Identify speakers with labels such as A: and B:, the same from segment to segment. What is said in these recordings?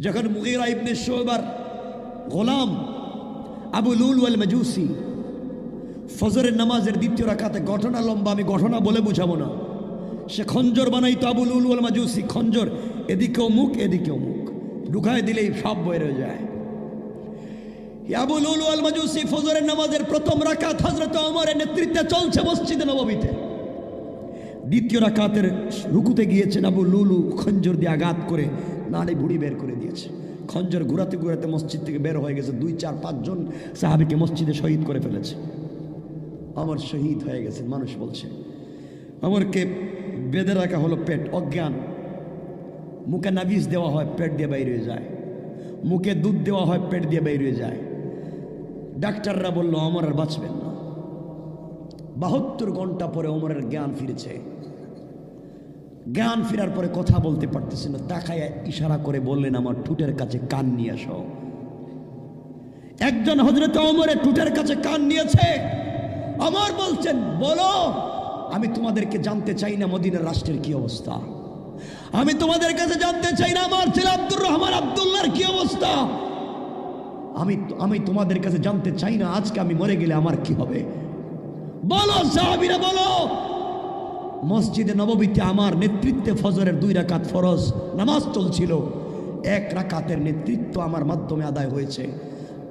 A: যখন মুগিরা ইবনে শোবার গোলাম আবু লুল ওয়াল মাজুসি ফজরের নামাজের দ্বিতীয় রাখাতে ঘটনা লম্বা, আমি ঘটনা বলে বুঝাবো না। সে খঞ্জর বানাইতো আবু লুল ওয়াল মাজুসি, খঞ্জর এদিকেও মুখ এদিকেও মুখ। ঢুকায় দিলেই সব বের হয়ে যায়। এই আবু লুল ওয়াল মাজুসি ফজরের নামাজের প্রথম রাকাত হজরত ওমরের নেতৃত্বে চলছে মসজিদে নববীতে দ্বিতীয় রাকাতের রুকুতে গিয়েছেন আবু লুলু খঞ্জর দিয়ে আঘাত করে নাড়ে বুড়ি বের করে দিয়েছে। খঞ্জর ঘুরাতে ঘুরাতে মসজিদ থেকে বের হয়ে গেছে। দুই, চার পাঁচজন সাহাবিকে মসজিদে শহীদ করে ফেলেছে। আমার শহীদ হয়ে গেছে, মানুষ বলছে। আমারকে বেঁধে রাখা হলো পেট, অজ্ঞান। মুখে নাবিজ দেওয়া হয়, পেট দিয়ে বাইরে যায়। মুখে দুধ দেওয়া হয়, পেট দিয়ে বাইরে যায়। ডাক্তাররা বলল আমার আর বাঁচবেন না। বাহাত্তর ঘণ্টা পরে অমরের জ্ঞান ফিরেছে। জ্ঞান ফেরার পরে কথা বলতে পারতেছে না। তাকায় ইশারা করে বললেন, আমার ঠুটের কাছে কান নিয়ে আসো একজন হজরত ওমরের ঠুটের কাছে কান নিয়েছে। আমার বলছেন, বলো, আমি তোমাদেরকে জানতে চাই না মদিনার রাষ্ট্রের কি অবস্থা। আমি তোমাদের কাছে জানতে চাই না আমার ছেলে আব্দুর রহমান আবদুল্লার কি অবস্থা। আমি আমি তোমাদের কাছে জানতে চাই না আজকে আমি মরে গেলে আমার কি হবে। বলো, সাহাবিরা, বলো। মসজিদে নববীতে আমার নেতৃত্বে ফজরের দুই রাকাত ফরজ, নামাজ চলছিল। এক রাকাতের নেতৃত্ব আমার মাধ্যমে আদায় হয়েছে।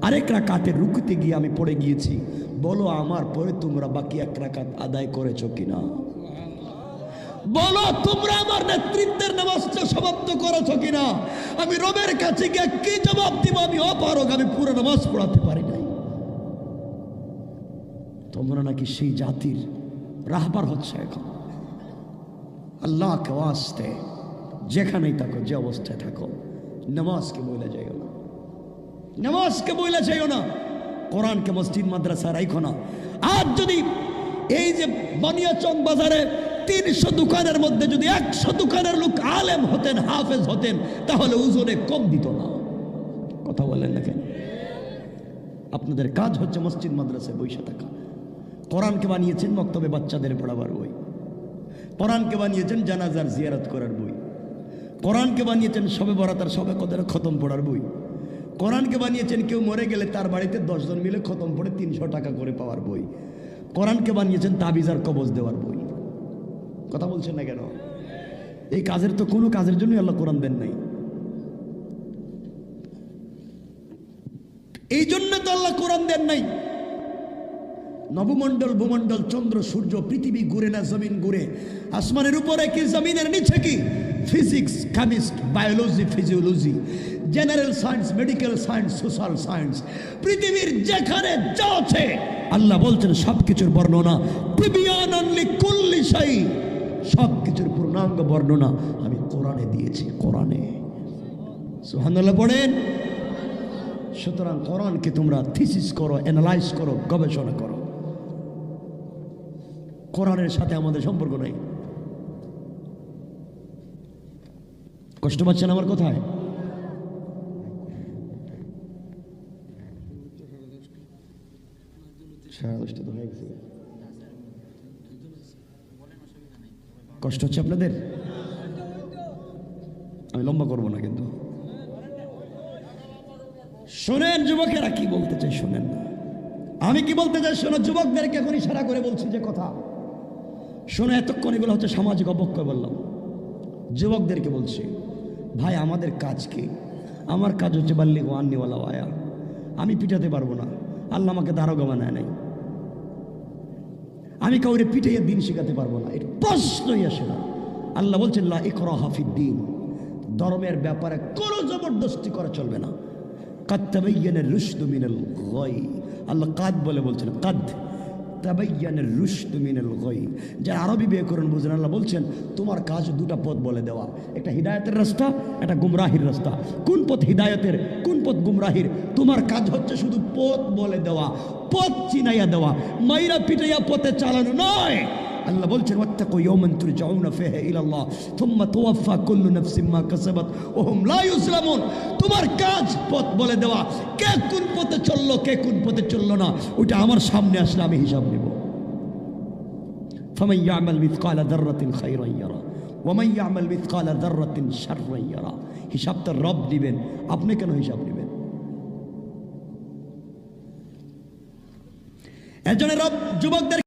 A: আরেক রাকাতের রুকুতে গিয়ে আমি পড়ে গিয়েছি। বলো আমার পরে তোমরা বাকি এক রাকাত আদায় করেছ কিনা? বলো তোমরা আমার নেতৃত্বের নামাজটা সমাপ্ত করেছ কিনা? আমি রবের কাছে গিয়ে কি জবাব দিব? আমি অপারক আমি পুরো নামাজ পড়াতে পারি নাই। তোমরা নাকি সেই জাতির রাহবার হচ্ছে এখন। আল্লাহকে ওয়াস্তে যেখানেই থাকো, যে অবস্থায় থাকো, নামাজকে বলে যাইও না। নামাজকে বলে যাইও না। কোরআনকে মসজিদ, মাদ্রাসা রাইখো না। আর যদি এই যে বানিয়াচং বাজারে তিনশো দোকানের মধ্যে যদি একশো দোকানের লোক আলেম হতেন, হাফেজ হতেন, তাহলে উজনে কম দিত না। কথা বলেন না কেন? আপনাদের কাজ হচ্ছে মসজিদ, মাদ্রাসায় বৈশা থাকা। কোরআনকে বানিয়েছেন বক্তব্যে বাচ্চাদের পড়াবার বই। কোরআনকে বানিয়েছেন জানাজার জিয়ারত করার বই। কোরআনকে বানিয়েছেন সবে বরাতার সবে কদের খতম পড়ার বই। কোরআনকে বানিয়েছেন কেউ মরে গেলে তার বাড়িতে দশজন মিলে খতম পড়ে তিনশো টাকা করে পাওয়ার বই। কোরআনকে বানিয়েছেন তাবিজার কবজ দেওয়ার বই। কথা বলছেন না কেন? এই কাজের তো কোনো কাজের জন্যই আল্লাহ কোরআন দেন নাই। এই জন্য তো আল্লাহ কোরআন দেন নাই। নবমণ্ডল, ভূমণ্ডল, চন্দ্র, সূর্য, পৃথিবী ঘুরে না জমিন ঘুরে। আসমানের উপরে কি জমিনের নিচে কি? Physics chemist biology physiology general science medical science social science পৃথিবীর যেখানে যা আছে, আল্লাহ বলছেন সব কিছুর বর্ণনা টিবিয়ান সব কিছুর পূর্ণাঙ্গ বর্ণনা আমি কোরআনে দিয়েছি, কোরআনে। সুহানাল্লাহ পড়েন। সুতরাং কোরআনকে তোমরা থিসিস করো অ্যানালাইজ করো, গবেষণা করো। কোরআনের সাথে আমাদের সম্পর্ক নাই। কষ্ট পাচ্ছেন আমার কথায়? কষ্ট হচ্ছে আপনাদের? আমি লম্বা করব না কিন্তু। শোনেন যুবকেরা, কি বলতে চাই শোনেন আমি কি বলতে চাই? শোনো, যুবকদেরকে এখন ইশারা করে বলছি যে কথা। শোনো, এতক্ষণ এগুলো হচ্ছে সামাজিক অবক্ষয় বললাম। যুবকদেরকে বলছি, ভাই, আমাদের কাজ কি? আমার কাজ হচ্ছে বাল্লি আন্নিওয়ালা আয়া আমি পিটাতে পারব না। আল্লাহ আমাকে দারোগা বানায় নাই। আমি কাউরে পিটাইয়ে দিন শেখাতে পারব না। এটা প্রশ্নই আসে না আল্লাহ বলছেন, লা ইকরা হাফিদ দিন। ধর্মের ব্যাপারে কোনো জবরদস্তি করা চলবে না। কাদ তাবাইয়ানের রুশদু মিনাল গাই আল্লাহ কাদ বলে বলছেন, কাদ। তাবাইয়ানের রুশদু মিনাল গই যারা আরবি ব্যাকরণ বুঝলেন আল্লাহ বলছেন, তোমার কাজ দুটা পথ বলে দেওয়া। একটা হিদায়তের রাস্তা, একটা গুমরাহির রাস্তা। কোন পথ হিদায়তের, কোন পথ গুমরাহির? তোমার কাজ হচ্ছে শুধু পথ বলে দেওয়া, পথ চিনাইয়া দেওয়া। মাইরা পিটাইয়া পথে চালানো নয়। আল্লাহ বলছেন ওয়াত্তাকু ইয়াওমান তুরজাউনা ফিহি ইলা আল্লাহ থুম্মা তুওয়াফা কুল্লু নাফসিন মা কাসাবাত ওয়া হুম লা ইউসলামুন তোমার কাজ পথ বলে দেওয়া কে কোন পথে চললো কে কোন পথে চললো না ওটা আমার সামনে আসলে আমি হিসাব নেব فمن يعمل مثقال ذرة خيرا يرى ومن يعمل مثقال ذرة شرا يرى হিসাব তার রব দিবেন আপনি কেন হিসাব নেবেন একজনের রব যুবকদের